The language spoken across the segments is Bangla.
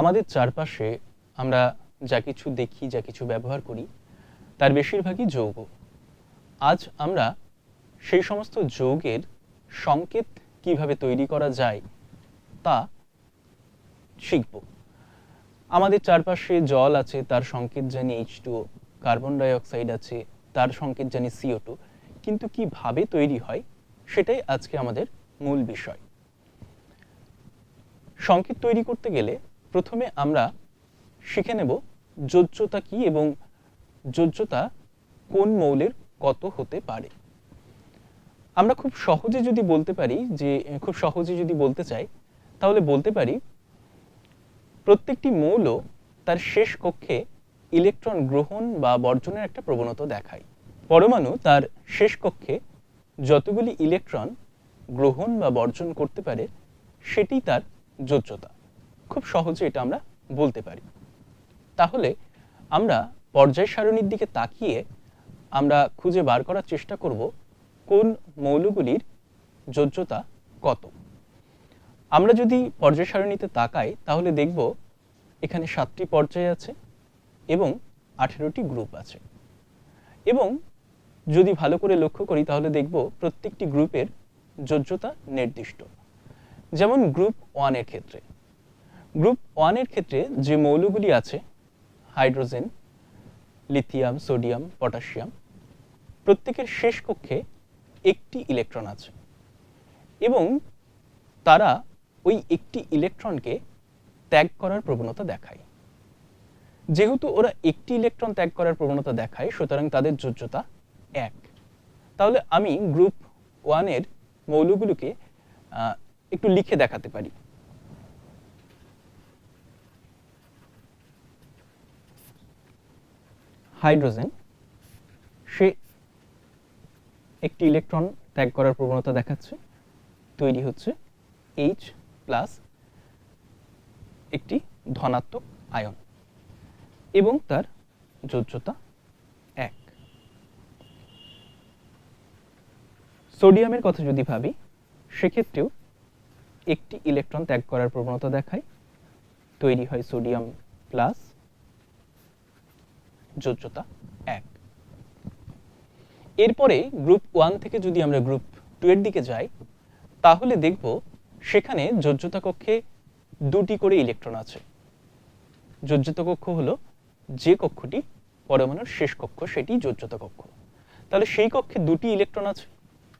আমাদের চারপাশে আমরা যা কিছু দেখি, যা কিছু ব্যবহার করি, তার বেশিরভাগই যৌগ। আজ আমরা সেই সমস্ত যৌগের সংকেত কীভাবে তৈরি করা যায় তা শিখব। আমাদের চারপাশে জল আছে, তার সংকেত জানি এইচ টু কার্বন ডাইঅক্সাইড আছে, তার সংকেত জানি সিও টু কিন্তু কীভাবে তৈরি হয়, সেটাই আজকে আমাদের মূল বিষয়। সংকেত তৈরি করতে গেলে প্রথমে আমরা শিখে নেব যোজ্যতা কি এবং যোজ্যতা কোন মৌলের কত হতে পারে। আমরা খুব সহজে যদি বলতে পারি যে, খুব সহজে যদি বলতে চাই, তাহলে বলতে পারি প্রত্যেকটি মৌল তার শেষ কক্ষে ইলেকট্রন গ্রহণ বা বর্জনের একটা প্রবণতা দেখায়। পরমাণু তার শেষ কক্ষে যতগুলি ইলেকট্রন গ্রহণ বা বর্জন করতে পারে, সেটি তার যোজ্যতা। খুব সহজে এটা আমরা বলতে পারি। তাহলে আমরা পর্যায় সারণীর দিকে তাকিয়ে আমরা খুঁজে বার করার চেষ্টা করব কোন মৌলগুলির যোজ্যতা কত। আমরা যদি পর্যায় সারণীতে তাকাই, তাহলে দেখব এখানে সাতটি পর্যায় আছে এবং আঠেরোটি গ্রুপ আছে। এবং যদি ভালো করে লক্ষ্য করি, তাহলে দেখব প্রত্যেকটি গ্রুপের যোজ্যতা নির্দিষ্ট। যেমন গ্রুপ ওয়ানের ক্ষেত্রে। গ্রুপ ওয়ানের ক্ষেত্রে যে মৌলগুলি আছে, হাইড্রোজেন, লিথিয়াম, সোডিয়াম, পটাশিয়াম, প্রত্যেকের শেষ কক্ষে একটি ইলেকট্রন আছে এবং তারা ওই একটি ইলেকট্রনকে ত্যাগ করার প্রবণতা দেখায়। যেহেতু ওরা একটি ইলেকট্রন ত্যাগ করার প্রবণতা দেখায়, সুতরাং তাদের যোজ্যতা এক। তাহলে আমি গ্রুপ ওয়ানের মৌলগুলোকে একটু লিখে দেখাতে পারি। হাইড্রোজেন, সে একটি ইলেকট্রন ত্যাগ করার প্রবণতা দেখাচ্ছে, তৈরি হচ্ছে এইচ প্লাস একটি ধনাত্মক আয়ন এবং তার যোজ্যতা এক। সোডিয়ামের কথা যদি ভাবি, সেক্ষেত্রেও একটি ইলেকট্রন ত্যাগ করার প্রবণতা দেখায়, তৈরি হয় সোডিয়াম প্লাস যোজ্যতা এক। এরপরে গ্রুপ ওয়ান থেকে যদি আমরা গ্রুপ টু এর দিকে যাই, তাহলে দেখব সেখানে যোজ্যতা কক্ষে দুটি করে ইলেকট্রন আছে। যোজ্যতা কক্ষ হলো যে কক্ষটি পরমাণুর শেষ কক্ষ, সেটি যোজ্যতা কক্ষ। তাহলে সেই কক্ষে দুটি ইলেকট্রন আছে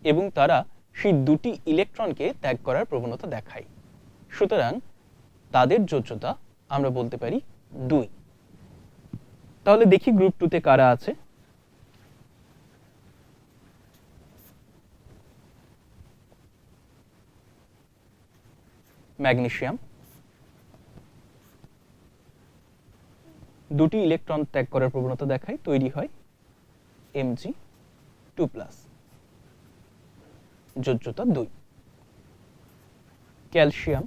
এবং তারা সেই দুটি ইলেকট্রনকে ত্যাগ করার প্রবণতা দেখায়। সুতরাং তাদের যোজ্যতা আমরা বলতে পারি দুই। তাহলে দেখি গ্রুপ টুতে কারা আছে। ম্যাগনেসিয়াম দুটি ইলেকট্রন ত্যাগ করার প্রবণতা দেখায়, তৈরি হয় এমজি টু প্লাস যোজ্যতা দুই। ক্যালসিয়াম।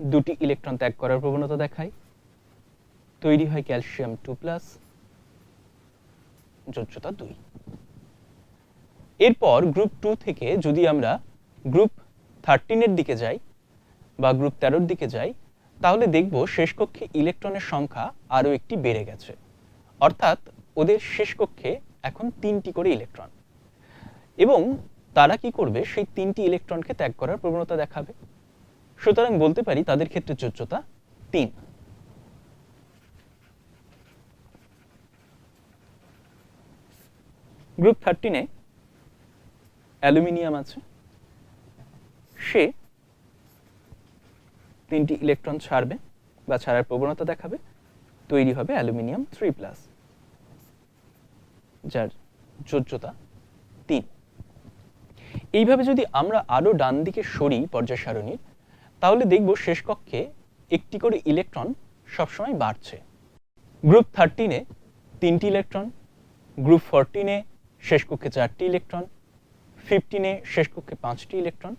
দুটি ইলেকট্রন ত্যাগ করার প্রবণতা দেখায় তৈরি হয় ক্যালসিয়াম টু প্লাস যোজ্যতা দুই। এরপর গ্রুপ টু থেকে যদি আমরা গ্রুপ থার্টিনের দিকে যাই বা গ্রুপ তেরোর দিকে যাই, তাহলে দেখব শেষ কক্ষে ইলেকট্রনের সংখ্যা আরও একটি বেড়ে গেছে। অর্থাৎ ওদের শেষ কক্ষে এখন তিনটি করে ইলেকট্রন। এবং তারা কি করবে? সেই তিনটি ইলেকট্রনকে ত্যাগ করার প্রবণতা দেখাবে। সুতরাং বলতে পারি তাদের ক্ষেত্রে যোজ্যতা তিন। গ্রুপ থার্টিনে অ্যালুমিনিয়াম আছে। সে তিনটি ইলেকট্রন ছাড়বে বা ছাড়ার প্রবণতা দেখাবে। তৈরি হবে অ্যালুমিনিয়াম থ্রি প্লাস, যার যোজ্যতা তিন। এইভাবে যদি আমরা আরও ডান দিকে সরি পর্যায় সারণীর, তাহলে দেখব শেষ কক্ষে একটি করে ইলেকট্রন সবসময় বাড়ছে। গ্রুপ থার্টিনে তিনটি ইলেকট্রন, গ্রুপ ফোরটিনে শেষ কক্ষে চারটি ইলেকট্রন, ফিফটিনে শেষ কক্ষে পাঁচটি ইলেকট্রন,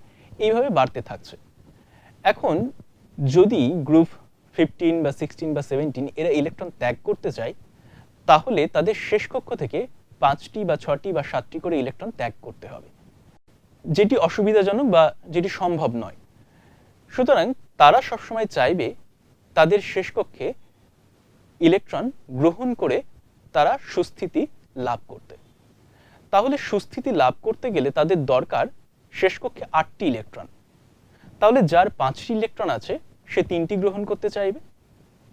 এইভাবে বাড়তে থাকছে। এখন যদি গ্রুপ ফিফটিন বা সিক্সটিন বা সেভেন্টিন এরা ইলেকট্রন ত্যাগ করতে চায়, তাহলে তাদের শেষ কক্ষ থেকে পাঁচটি বা ছটি বা সাতটি করে ইলেকট্রন ত্যাগ করতে হবে। যেটি অসুবিধাজনক বা যেটি সম্ভব নয়। সুতরাং তারা সবসময় চাইবে তাদের শেষ কক্ষে ইলেকট্রন গ্রহণ করে তারা সুস্থিতি লাভ করতে। তাহলে সুস্থিতি লাভ করতে গেলে তাদের দরকার শেষ কক্ষে আটটি ইলেকট্রন। তাহলে যার পাঁচটি ইলেকট্রন আছে, সে তিনটি গ্রহণ করতে চাইবে।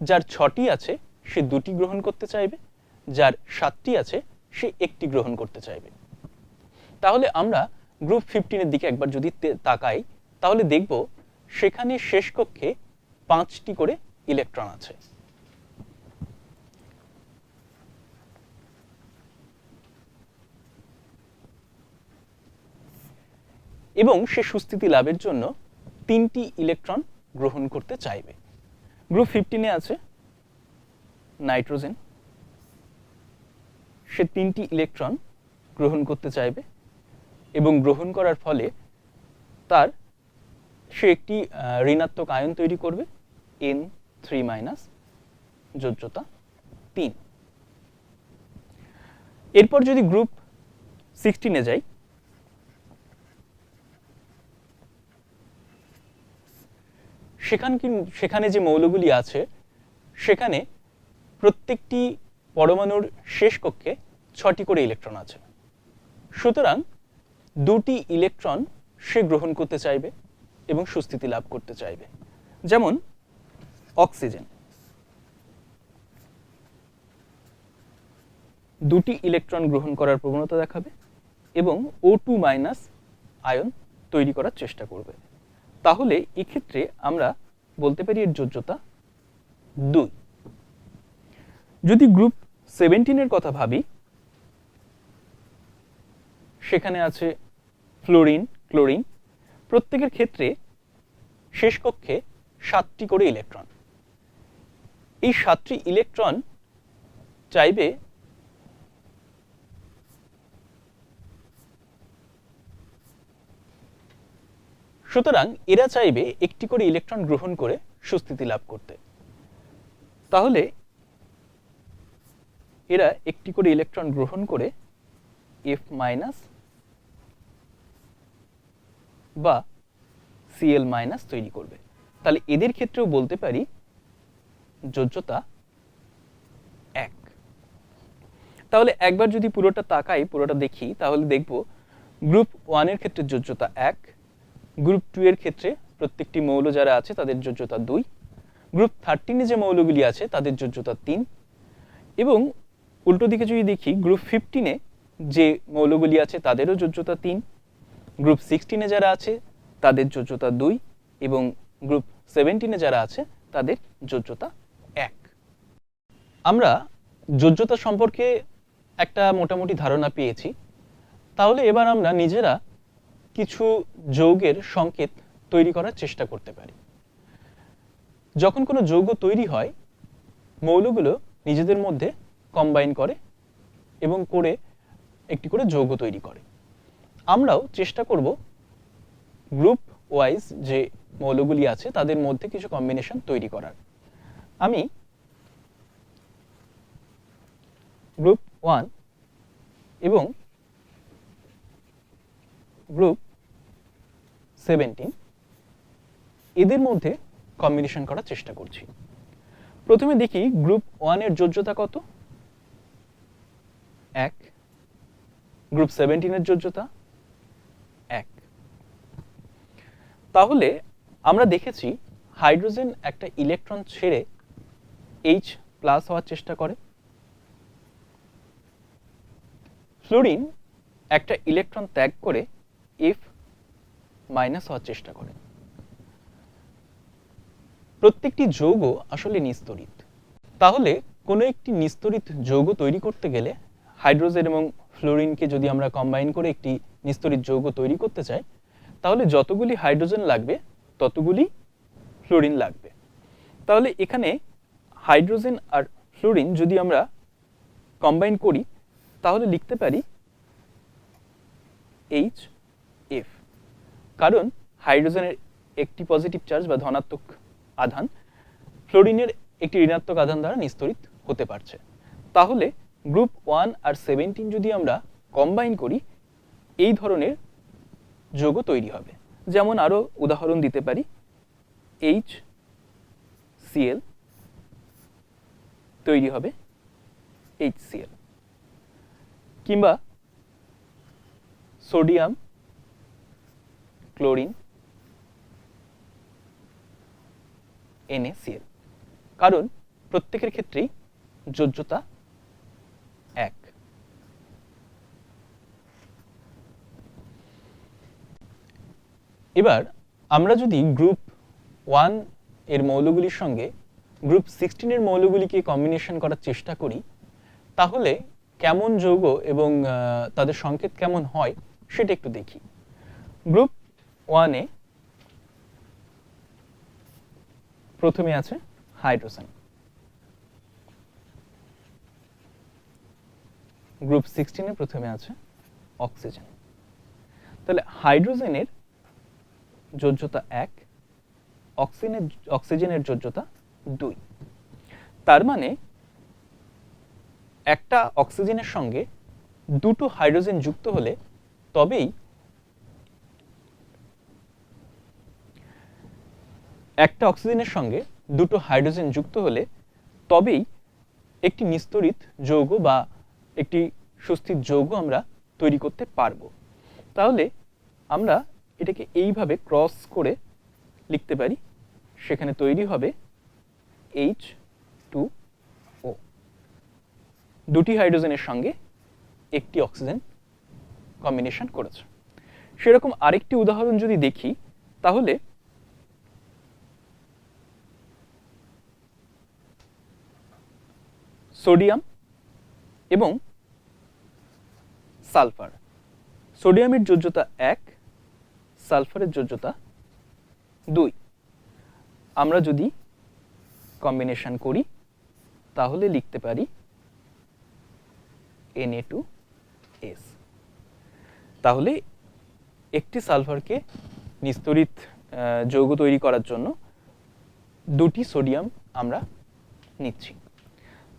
যার ছটি আছে, সে দুটি গ্রহণ করতে চাইবে। যার সাতটি আছে, সে একটি গ্রহণ করতে চাইবে। তাহলে আমরা গ্রুপ ফিফটিনের দিকে একবার যদি তাকাই, তাহলে দেখব সেখানে শেষ কক্ষে পাঁচটি করে ইলেকট্রন আছে। এবং সে সুস্থিতি লাভের জন্য তিনটি ইলেকট্রন গ্রহণ করতে চাইবে। গ্রুপ ফিফটিনে আছে নাইট্রোজেন। সে তিনটি ইলেকট্রন গ্রহণ করতে চাইবে এবং গ্রহণ করার ফলে তার সে একটি ঋণাত্মক আয়ন তৈরি করবে এন থ্রি মাইনাস যোজ্যতা তিন। এরপর যদি গ্রুপ সিক্সটিনে যাই সেখান সেখানে যে মৌলগুলি আছে, সেখানে প্রত্যেকটি পরমাণুর শেষ কক্ষে ছটি করে ইলেকট্রন আছে। সুতরাং দুটি ইলেকট্রন সে গ্রহণ করতে চাইবে এবং সুস্থিতি লাভ করতে চাইবে। যেমন অক্সিজেন। দুটি ইলেকট্রন গ্রহণ করার প্রবণতা দেখাবে এবং ও টু মাইনাস আয়ন তৈরি করার চেষ্টা করবে। তাহলে এক্ষেত্রে আমরা বলতে পারি এর যোজ্যতা দুই। যদি গ্রুপ সেভেন্টিনের কথা ভাবি, সেখানে আছে ফ্লোরিন ক্লোরিন প্রত্যেকের ক্ষেত্রে শেষ কক্ষে সাতটি করে ইলেকট্রন এই সাতটি ইলেকট্রন চাইবে সুতরাং এরা চাইবে একটি করে ইলেকট্রন গ্রহণ করে সুস্থিতি লাভ করতে। তাহলে এরা একটি করে ইলেকট্রন গ্রহণ করে এফ মাইনাস বা সিএল মাইনাস তৈরি করবে। তাহলে এদের ক্ষেত্রেও বলতে পারি যোজ্যতা এক। তাহলে একবার যদি পুরোটা তাকাই, পুরোটা দেখি, তাহলে দেখব গ্রুপ ওয়ানের ক্ষেত্রে যোজ্যতা এক গ্রুপ টু এর ক্ষেত্রে প্রত্যেকটি মৌল যারা আছে, তাদের যোজ্যতা দুই। গ্রুপ থার্টিনে যে মৌলগুলি আছে, তাদের যোজ্যতা তিন। এবং উল্টো দিকে যদি দেখি, গ্রুপ ফিফটিনে যে মৌলগুলি আছে, তাদেরও যোজ্যতা তিন। গ্রুপ সিক্সটিনে যারা আছে, তাদের যোজ্যতা দুই। এবং গ্রুপ সেভেন্টিনে যারা আছে, তাদের যোজ্যতা এক। আমরা যোজ্যতা সম্পর্কে একটা মোটামুটি ধারণা পেয়েছি। তাহলে এবার আমরা নিজেরা কিছু যৌগের সংকেত তৈরি করার চেষ্টা করতে পারি। যখন কোনো যৌগ তৈরি হয়, মৌলগুলো নিজেদের মধ্যে কম্বাইন করে এবং করে একটি করে যৌগ তৈরি করে। আমরাও চেষ্টা করব গ্রুপ ওয়াইজ যে মৌলগুলি আছে, তাদের মধ্যে কিছু কম্বিনেশন তৈরি করার। আমি গ্রুপ ওয়ান এবং গ্রুপ সেভেন্টিন। এদের মধ্যে কম্বিনেশন করার চেষ্টা করছি। প্রথমে দেখি গ্রুপ ওয়ানের যোজ্যতা কত? এক। গ্রুপ সেভেন্টিনের যোজ্যতা? এক। তাহলে আমরা দেখেছি হাইড্রোজেন একটা ইলেকট্রন ছেড়ে এইচ প্লাস হওয়ার চেষ্টা করে। ফ্লোরিন একটা ইলেকট্রন ত্যাগ করে এফ মাইনাস হওয়ার চেষ্টা করে। প্রত্যেকটি যৌগ আসলে নিস্তরিত। তাহলে কোনো একটি নিস্তরিত যৌগ তৈরি করতে গেলে হাইড্রোজেন এবং ফ্লোরিনকে যদি আমরা কম্বাইন করে একটি নিস্তরিত যৌগ তৈরি করতে চাই, তাহলে যতগুলি হাইড্রোজেন লাগবে, ততগুলি ফ্লোরিন লাগবে। তাহলে এখানে হাইড্রোজেন আর ফ্লোরিন যদি আমরা কম্বাইন করি, তাহলে লিখতে পারি এইচ এফ কারণ হাইড্রোজেনের একটি পজিটিভ চার্জ বা ধনাত্মক আধান ফ্লোরিনের একটি ঋণাত্মক আধান দ্বারা নিস্তরিত হতে পারছে। তাহলে গ্রুপ ওয়ান আর সেভেন্টিন যদি আমরা কম্বাইন করি, এই ধরনের যৌগ তৈরি হবে। যেমন আরও উদাহরণ দিতে পারি। এইচ সিএল তৈরি হবে এইচ সিএল কিংবা সোডিয়াম ক্লোরিন NaCl কারণ প্রত্যেকের ক্ষেত্রেই যোজ্যতা এক। এবার আমরা যদি গ্রুপ ওয়ানের মৌলগুলির সঙ্গে গ্রুপ সিক্সটিনের মৌলগুলিকে কম্বিনেশন করার চেষ্টা করি, তাহলে কেমন যৌগ এবং তাদের সংকেত কেমন হয় সেটা একটু দেখি। গ্রুপ ওয়ানে প্রথমে আছে হাইড্রোজেন। গ্রুপ সিক্সটিনে প্রথমে আছে অক্সিজেন। তাহলে হাইড্রোজেনের যোজ্যতা এক, অক্সিজেনের অক্সিজেনের যোজ্যতা দুই। তার মানে একটা অক্সিজেনের সঙ্গে দুটো হাইড্রোজেন যুক্ত হলে তবেই একটা অক্সিজেনের সঙ্গে দুটো হাইড্রোজেন যুক্ত হলে তবেই একটি নিস্তরিত যৌগ বা একটি সুস্থির যৌগ আমরা তৈরি করতে পারব। তাহলে আমরা এটাকে এইভাবে ক্রস করে লিখতে পারি, সেখানে তৈরি হবে এইচ টু ও দুটি হাইড্রোজেনের সঙ্গে একটি অক্সিজেন কম্বিনেশন করেছে। সেরকম আরেকটি উদাহরণ যদি দেখি, তাহলে সোডিয়াম এবং সালফার। সোডিয়ামের যোজ্যতা এক, সালফারের যোজ্যতা দুই। আমরা যদি কম্বিনেশন করি, তাহলে লিখতে পারি Na টু এস তাহলে একটি সালফারকে নিস্তরিত যৌগ তৈরি করার জন্য দুটি সোডিয়াম আমরা নিচ্ছি।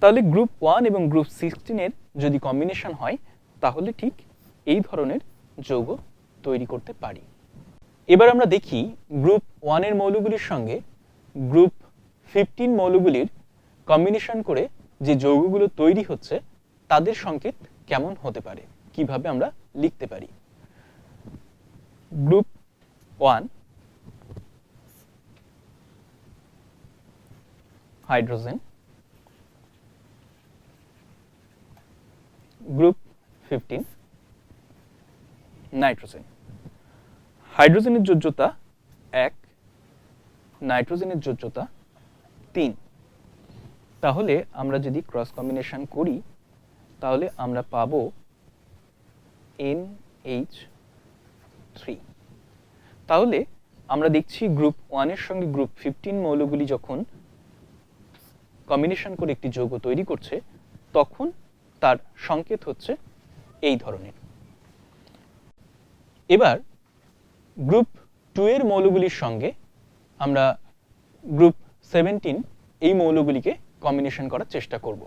তাহলে গ্রুপ ওয়ান এবং গ্রুপ সিক্সটিনের যদি কম্বিনেশন হয়, তাহলে ঠিক এই ধরনের যৌগ তৈরি করতে পারি। এবার আমরা দেখি গ্রুপ ওয়ানের মৌলগুলির সঙ্গে গ্রুপ ফিফটিন মৌলগুলির কম্বিনেশন করে যে যৌগগুলো তৈরি হচ্ছে, তাদের সংকেত কেমন হতে পারে, কীভাবে আমরা লিখতে পারি? Group one hydrogen group fifteen, nitrogen. হাইড্রোজেনের যোজ্যতা এক, নাইট্রোজেনের যোজ্যতা তিন। তাহলে আমরা যদি ক্রস কম্বিনেশন করি, তাহলে আমরা পাবো এন এইচ থ্রি তাহলে আমরা দেখছি গ্রুপ ওয়ানের সঙ্গে গ্রুপ ফিফটিন মৌলগুলি যখন কম্বিনেশন করে একটি যৌগ তৈরি করছে, তখন তার সংকেত হচ্ছে এই ধরনের। এবার গ্রুপ টু এর মৌলগুলির সঙ্গে আমরা গ্রুপ সেভেন্টিন এই মৌলগুলিকে কম্বিনেশন করার চেষ্টা করব।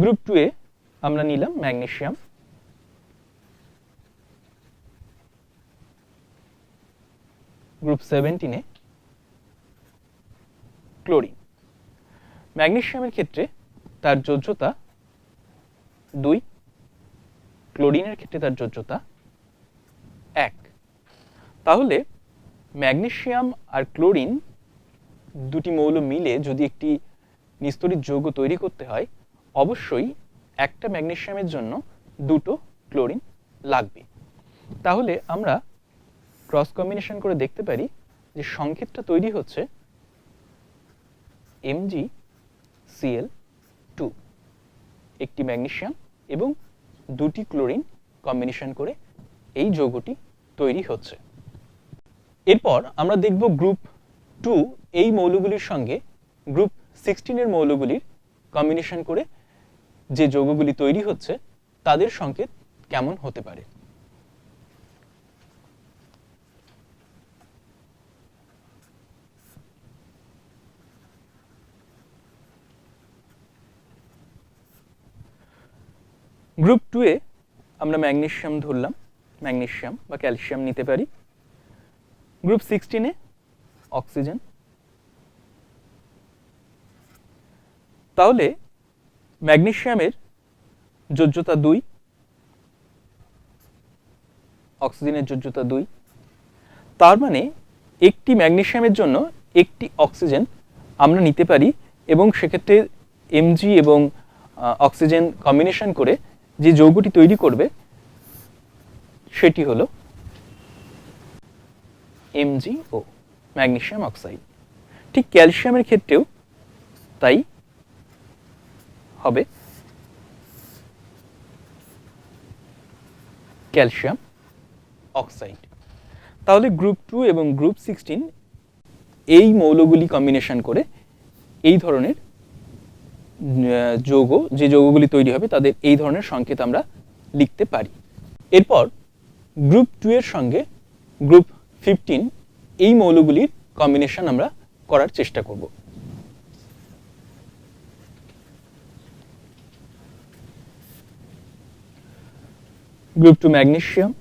গ্রুপ টু এ আমরা নিলাম ম্যাগনেসিয়াম। গ্রুপ সেভেন্টিনে ক্লোরিন। ম্যাগনেশিয়ামের ক্ষেত্রে তার যোজ্যতা দুই, ক্লোরিনের ক্ষেত্রে তার যোজ্যতা এক। তাহলে ম্যাগনেশিয়াম আর ক্লোরিন দুটি মৌল মিলে যদি একটি নিস্তরিত যৌগ তৈরি করতে হয়, অবশ্যই একটা ম্যাগনেশিয়ামের জন্য দুটো ক্লোরিন লাগবে। তাহলে আমরা ক্রস কম্বিনেশন করে দেখতে পারি যে সংকেতটা তৈরি হচ্ছে এমজি সিএল টু একটি ম্যাগনেসিয়াম এবং দুটি ক্লোরিন কম্বিনেশন করে এই যৌগটি তৈরি হচ্ছে। এরপর আমরা দেখব গ্রুপ টু এই মৌলগুলির সঙ্গে গ্রুপ সিক্সটিনের মৌলগুলির কম্বিনেশন করে যে যৌগগুলি তৈরি হচ্ছে, তাদের সংকেত কেমন হতে পারে? গ্রুপ টু এ আমরা ম্যাগনেসিয়াম ধরলাম ম্যাগনেসিয়াম বা ক্যালসিয়াম নিতে পারি। গ্রুপ সিক্সটিনে অক্সিজেন। তাহলে ম্যাগনেসিয়ামের যোজ্যতা দুই, অক্সিজেনের যোজ্যতা দুই। তার মানে একটি ম্যাগনেসিয়ামের জন্য একটি অক্সিজেন আমরা নিতে পারি এবং সেক্ষেত্রে এমজি এবং অক্সিজেন কম্বিনেশন করে যে যৌগটি তৈরি করবে, সেটি হলো এমজিও ম্যাগনেসিয়াম অক্সাইড ঠিক ক্যালসিয়ামের ক্ষেত্রেও তাই হবে ক্যালসিয়াম অক্সাইড তাহলে গ্রুপ টু এবং গ্রুপ সিক্সটিন এই মৌলগুলি কম্বিনেশন করে এই ধরনের যৌগ, যে যৌগগুলি তৈরি হবে তাদের এই ধরনের সংকেত আমরা লিখতে পারি। এরপর গ্রুপ টু এর সঙ্গে গ্রুপ ফিফটিন এই মৌলগুলির কম্বিনেশন আমরা করার চেষ্টা করব। Group two magnesium.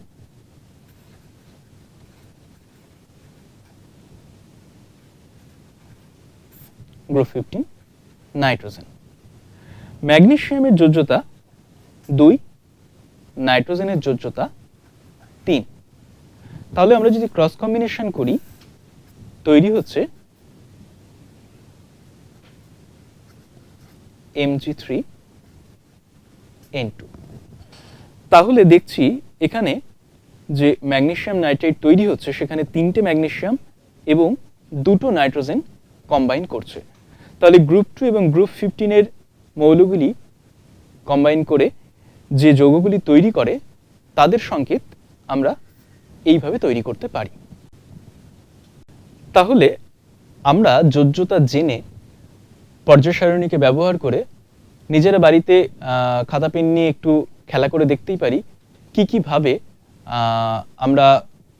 Group fifteen nitrogen. ম্যাগনেসিয়ামের যোজ্যতা দুই, নাইট্রোজেনের যোজ্যতা তিন। তাহলে আমরা যদি ক্রস কম্বিনেশন করি, তৈরি হচ্ছে এমজি থ্রি এন টু তাহলে দেখছি এখানে যে ম্যাগনেশিয়াম নাইট্রেট তৈরি হচ্ছে, সেখানে তিনটে ম্যাগনেসিয়াম এবং দুটো নাইট্রোজেন কম্বাইন করছে। তাহলে গ্রুপ টু এবং গ্রুপ ফিফটিনের মৌলগুলি কম্বাইন করে যে যৌগগুলি তৈরি করে, তাদের সংকেত আমরা এইভাবে তৈরি করতে পারি। তাহলে আমরা যোজ্যতা জেনে পর্যায় সারণীকে ব্যবহার করে নিজেরা বাড়িতে খাতা পেন নিয়ে একটু খেলা করে দেখতেই পারি কি কীভাবে আমরা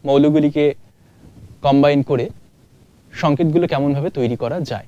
মৌলগুলিকে কম্বাইন করে সংকেতগুলো কেমনভাবে তৈরি করা যায়।